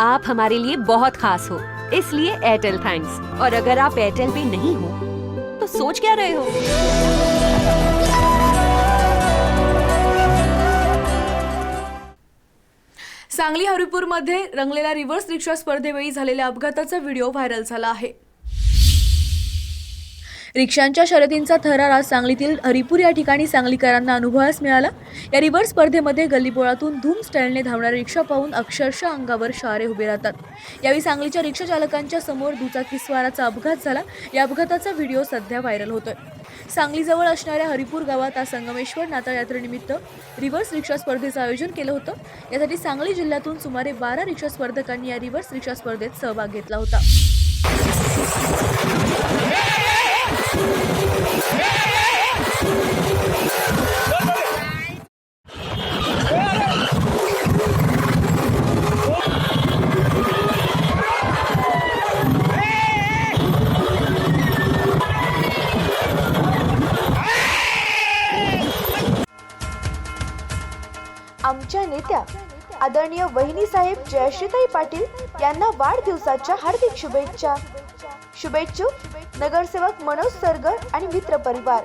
आप हमारे लिए बहुत खास हो। इसलिए एयरटेल थैंक्स और अगर आप एयरटेल पे नहीं हो तो सोच क्या रहे हो? सांगली हरिपूरमध्ये रंगलेल्या रिव्हर्स रिक्षा स्पर्धेवेळी झालेल्या अपघाताचा व्हिडिओ व्हायरल झाला आहे. रिक्षांच्या शर्यतींचा थरार आज सांगलीतील हरिपूर या ठिकाणी सांगलीकरांना अनुभवास मिळाला. या रिव्हर्स स्पर्धेमध्ये गल्लीबोळातून धूम स्टाईलने धावणाऱ्या रिक्षा पाहून अक्षरशः अंगावर शारे उभे राहतात. यावेळी सांगलीच्या रिक्षा चालकांच्या समोर दुचाकीस्वाराचा अपघात झाला. या अपघाताचा व्हिडिओ सध्या व्हायरल होतोय. सांगलीजवळ असणाऱ्या हरिपूर गावात आज संगमेश्वर नाताळ यात्रेनिमित्त रिव्हर्स रिक्षा स्पर्धेचं आयोजन केलं होतं. यासाठी सांगली जिल्ह्यातून सुमारे बारा रिक्षा स्पर्धकांनी या रिव्हर्स रिक्षा स्पर्धेत सहभाग घेतला होता. आमच्या नेत्या आदरणीय वहिनी साहेब जयश्रीताई पाटील यांना वाढदिवसाच्या हार्दिक शुभेच्छा. शुभेच्छुक नगरसेवक मनोज सरगर आणि मित्र परिवार.